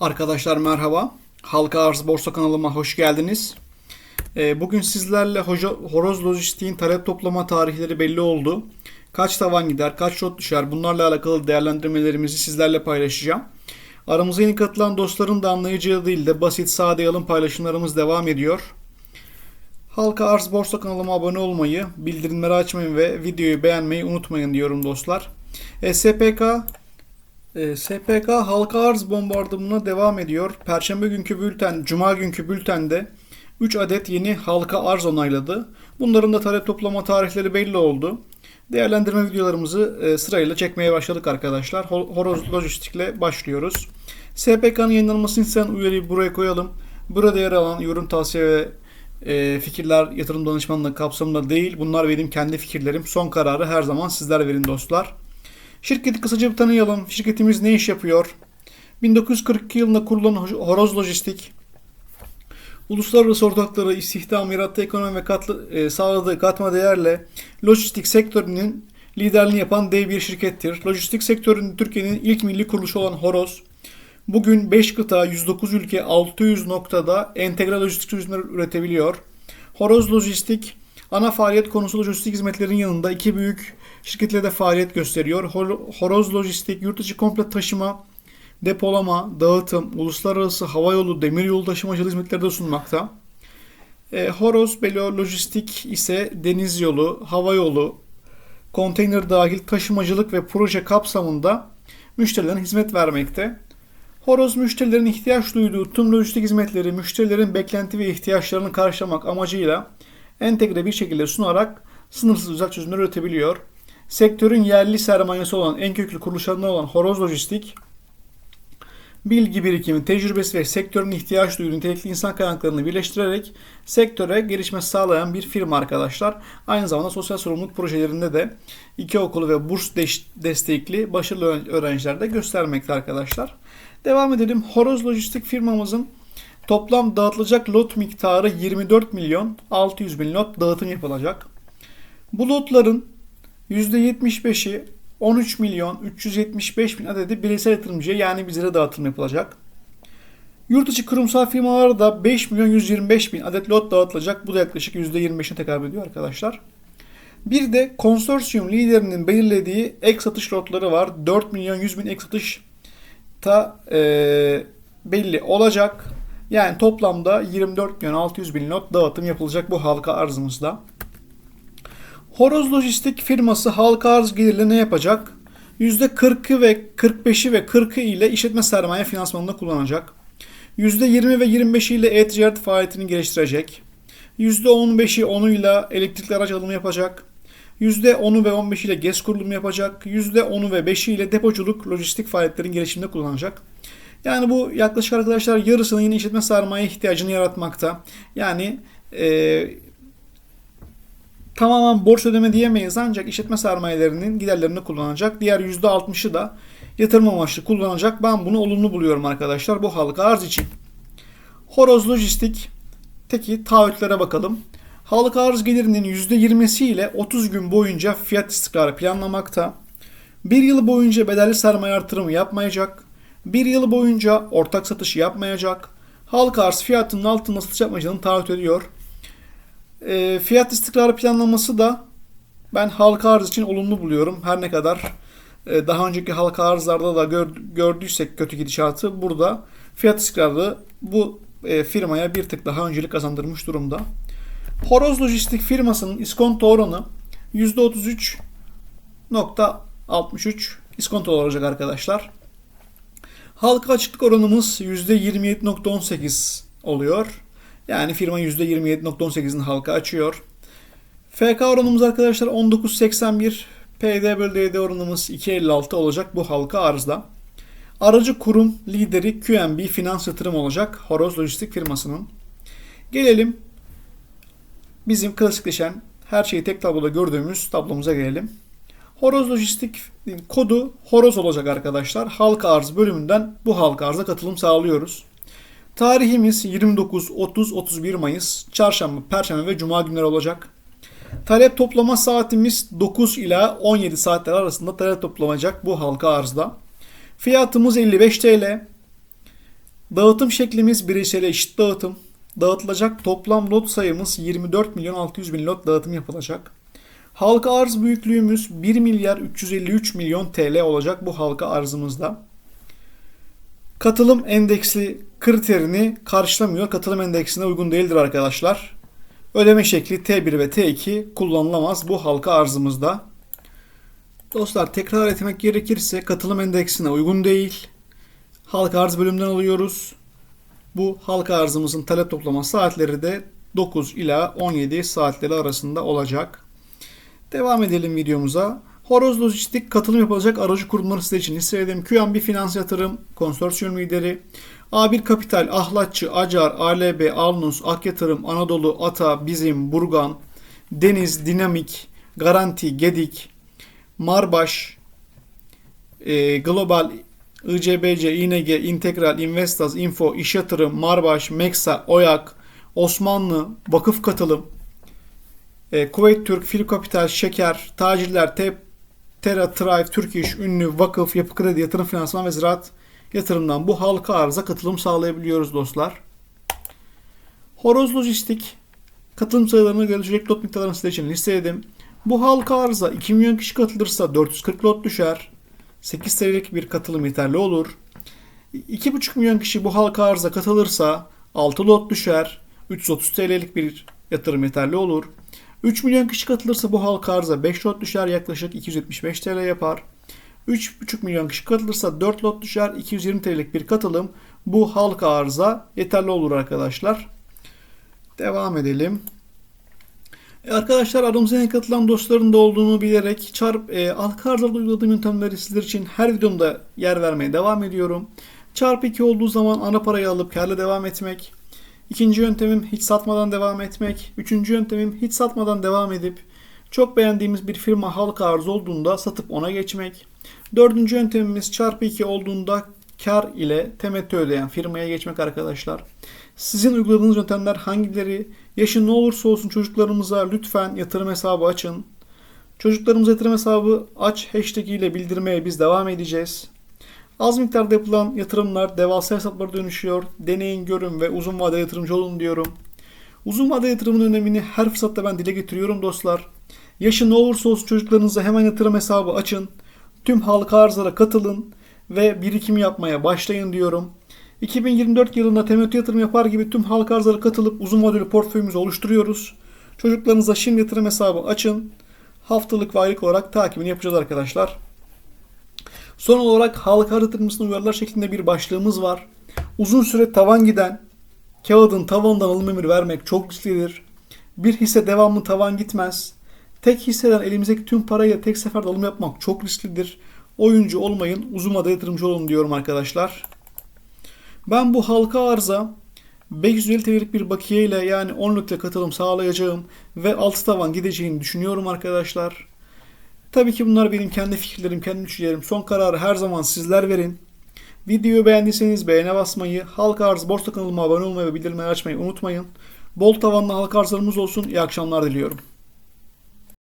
Arkadaşlar merhaba. Halka Arz Borsa kanalıma hoş geldiniz. Ee, Bugün sizlerle Hoca- Horoz Lojistik'in talep toplama tarihleri belli oldu. Kaç tavan gider, kaç lot düşer bunlarla alakalı değerlendirmelerimizi sizlerle paylaşacağım. Aramıza yeni katılan dostların da anlayacağı değil de basit, sade, yalın paylaşımlarımız devam ediyor. Halka Arz Borsa kanalıma abone olmayı, bildirimleri açmayı ve videoyu beğenmeyi unutmayın diyorum dostlar. E, SPK e, SPK halka arz bombardımına devam ediyor. Perşembe günkü bülten, cuma günkü bültende 3 adet yeni halka arz onayladı. Bunların da talep toplama tarihleri belli oldu. Değerlendirme videolarımızı e, sırayla çekmeye başladık arkadaşlar. Ho- Horoz Lojistik'le başlıyoruz. SPK'nın yayınlanmasını isteyen uyarıyı buraya koyalım. Burada yer alan yorum, tavsiye ve e, fikirler yatırım danışmanlığı kapsamında değil. Bunlar benim kendi fikirlerim. Son kararı her zaman sizler verin dostlar. Şirketi kısaca bir tanıyalım. Şirketimiz ne iş yapıyor? 1942 yılında kurulan Horoz Lojistik, uluslararası ortakları istihdam, yarattı ekonomi ve katlı, e, sağladığı katma değerle lojistik sektörünün liderliğini yapan dev bir şirkettir. Lojistik sektörünün Türkiye'nin ilk milli kuruluşu olan Horoz, bugün 5 kıta, 109 ülke, 600 noktada entegral lojistik çözümler üretebiliyor. Horoz Lojistik, ana faaliyet konusu lojistik hizmetlerin yanında iki büyük şirketle de faaliyet gösteriyor. Hor- Horoz Lojistik, yurt içi komple taşıma, depolama, dağıtım, uluslararası havayolu, demiryolu taşımacılık hizmetleri de sunmakta. E, Horoz Belo Lojistik ise deniz yolu, hava yolu, konteyner dahil taşımacılık ve proje kapsamında müşterilerine hizmet vermekte. Horoz müşterilerin ihtiyaç duyduğu tüm lojistik hizmetleri müşterilerin beklenti ve ihtiyaçlarını karşılamak amacıyla entegre bir şekilde sunarak sınırsız özel çözümler üretebiliyor. Sektörün yerli sermayesi olan en köklü kuruluşlarından olan Horoz Lojistik, bilgi birikimi, tecrübesi ve sektörün ihtiyaç duyduğu nitelikli insan kaynaklarını birleştirerek sektöre gelişme sağlayan bir firma arkadaşlar. Aynı zamanda sosyal sorumluluk projelerinde de iki okulu ve burs destekli başarılı öğren- öğrenciler de göstermekte arkadaşlar. Devam edelim. Horoz Lojistik firmamızın toplam dağıtılacak lot miktarı 24 milyon 600 bin lot dağıtım yapılacak. Bu lotların %75'i 13 milyon 375 bin adedi bireysel yatırımcıya yani bizlere dağıtım yapılacak. Yurt içi kurumsal firmalara da 5 milyon 125 bin adet lot dağıtılacak. Bu da yaklaşık %25'ine tekabül ediyor arkadaşlar. Bir de konsorsiyum liderinin belirlediği ek satış lotları var. 4 milyon 100 bin ek satış ta e, belli olacak. Yani toplamda 24 milyon 600 bin lot dağıtım yapılacak bu halka arzımızda. Horoz Lojistik firması halka arz gelirle ne yapacak? %40'ı ve 45'i ve 40'ı ile işletme sermaye finansmanında kullanacak. %20 ve 25'i ile e-ticaret faaliyetini geliştirecek. %15'i 10'uyla elektrikli araç alımı yapacak. %10'u ve 15'i ile GES kurulumu yapacak. %10'u ve 5'i ile depoculuk, lojistik faaliyetlerin gelişiminde kullanacak. Yani bu yaklaşık arkadaşlar yarısını yine işletme sermaye ihtiyacını yaratmakta. Yani e, tamamen borç ödeme diyemeyiz ancak işletme sermayelerinin giderlerini kullanacak. Diğer %60'ı da yatırım amaçlı kullanacak. Ben bunu olumlu buluyorum arkadaşlar bu halka arz için. Horoz Lojistik teki taahhütlere bakalım. Halka arz gelirinin %20'si ile 30 gün boyunca fiyat istikrarı planlamakta. Bir yıl boyunca bedelli sermaye artırımı yapmayacak. Bir yıl boyunca ortak satışı yapmayacak. Halka arz fiyatının altında satış yapmayacağını taahhüt ediyor. E, fiyat istikrarı planlaması da ben halka arz için olumlu buluyorum. Her ne kadar e, daha önceki halka arzlarda da gör, gördüysek kötü gidişatı burada fiyat istikrarı bu e, firmaya bir tık daha öncelik kazandırmış durumda. Horoz Lojistik firmasının iskonto oranı %33.63 iskonto olacak arkadaşlar. Halka açıklık oranımız %27.18 oluyor. Yani firma %27.18'in halka açıyor. FK oranımız arkadaşlar 19.81. PD bölü DD oranımız 2.56 olacak bu halka arzda. Aracı kurum lideri QNB Finans Yatırım olacak Horoz Lojistik firmasının. Gelelim bizim klasikleşen her şeyi tek tabloda gördüğümüz tablomuza gelelim. Horoz Lojistik kodu Horoz olacak arkadaşlar. Halka arz bölümünden bu halka arza katılım sağlıyoruz. Tarihimiz 29, 30, 31 Mayıs, Çarşamba, Perşembe ve Cuma günleri olacak. Talep toplama saatimiz 9 ila 17 saatler arasında talep toplanacak bu halka arzda. Fiyatımız 55 TL. Dağıtım şeklimiz bireysel eşit dağıtım. Dağıtılacak toplam lot sayımız 24 milyon 600 bin lot dağıtım yapılacak. Halka arz büyüklüğümüz 1 milyar 353 milyon TL olacak bu halka arzımızda. Katılım endeksli kriterini karşılamıyor. Katılım endeksine uygun değildir arkadaşlar. Ödeme şekli T1 ve T2 kullanılamaz bu halka arzımızda. Dostlar tekrar etmek gerekirse katılım endeksine uygun değil. Halka arz bölümünden alıyoruz. Bu halka arzımızın talep toplama saatleri de 9 ila 17 saatleri arasında olacak. Devam edelim videomuza. Horoz Lojistik katılım yapılacak aracı kurumları size için listedim. QNB Finans Yatırım, Konsorsiyum Lideri, A1 Kapital, Ahlatçı, Acar, ALB, Alnus, Ak Yatırım, Anadolu, Ata, Bizim, Burgan, Deniz, Dinamik, Garanti, Gedik, Marbaş, e, Global, ICBC, İNG, Integral, Investas, Info, İş Yatırım, Marbaş, Meksa, Oyak, Osmanlı, Vakıf Katılım, e, Kuveyt Türk, Fil Kapital, Şeker, Tacirler, Te Tera, Trive, Türk İş, Ünlü, Vakıf, Yapı Kredi, Yatırım Finansman ve Ziraat Yatırımdan bu halka arıza katılım sağlayabiliyoruz dostlar. Horoz Lojistik katılım sayılarına göre sürekli lot miktarlarını size için listeledim. Bu halka arıza 2 milyon kişi katılırsa 440 lot düşer. 8 TL'lik bir katılım yeterli olur. 2,5 milyon kişi bu halka arıza katılırsa 6 lot düşer. 330 TL'lik bir yatırım yeterli olur. 3 milyon kişi katılırsa bu halka arıza 5 lot düşer yaklaşık 275 TL yapar. 3,5 milyon kişi katılırsa 4 lot düşer 220 TL'lik bir katılım bu halka arıza yeterli olur arkadaşlar. Devam edelim. E arkadaşlar aramıza yeni katılan dostların da olduğunu bilerek çarp e, halka arzada uyguladığım yöntemleri sizler için her videomda yer vermeye devam ediyorum. Çarpı 2 olduğu zaman ana parayı alıp karla devam etmek. İkinci yöntemim hiç satmadan devam etmek. Üçüncü yöntemim hiç satmadan devam edip çok beğendiğimiz bir firma halka arz olduğunda satıp ona geçmek. Dördüncü yöntemimiz çarpı 2 olduğunda kar ile temettü ödeyen firmaya geçmek arkadaşlar. Sizin uyguladığınız yöntemler hangileri? Yaşı ne olursa olsun çocuklarımıza lütfen yatırım hesabı açın. Çocuklarımıza yatırım hesabı aç hashtag ile bildirmeye biz devam edeceğiz. Az miktarda yapılan yatırımlar devasa hesaplara dönüşüyor. Deneyin, görün ve uzun vadeli yatırımcı olun diyorum. Uzun vadeli yatırımın önemini her fırsatta ben dile getiriyorum dostlar. Yaşı ne olursa olsun çocuklarınıza hemen yatırım hesabı açın. Tüm halka arzlara katılın ve birikim yapmaya başlayın diyorum. 2024 yılında temettü yatırım yapar gibi tüm halka arzlara katılıp uzun vadeli portföyümüzü oluşturuyoruz. Çocuklarınıza şimdi yatırım hesabı açın. Haftalık ve aylık olarak takibini yapacağız arkadaşlar. Son olarak halka arz yatırımcısına uyarılar şeklinde bir başlığımız var. Uzun süre tavan giden kağıdın tavanından alım emri vermek çok risklidir. Bir hisse devamlı tavan gitmez. Tek hisseden elimizdeki tüm parayla tek seferde alım yapmak çok risklidir. Oyuncu olmayın, uzun vadeli yatırımcı olun diyorum arkadaşlar. Ben bu halka arıza 550 TL'lik bir bakiye ile yani 10 litre katılım sağlayacağım ve 6 tavan gideceğini düşünüyorum arkadaşlar. Tabii ki bunlar benim kendi fikirlerim, kendi düşüncelerim. Son kararı her zaman sizler verin. Videoyu beğendiyseniz beğene basmayı, halka arz borsa kanalıma abone olmayı ve bildirimleri açmayı unutmayın. Bol tavanlı halka arzlarımız olsun. İyi akşamlar diliyorum.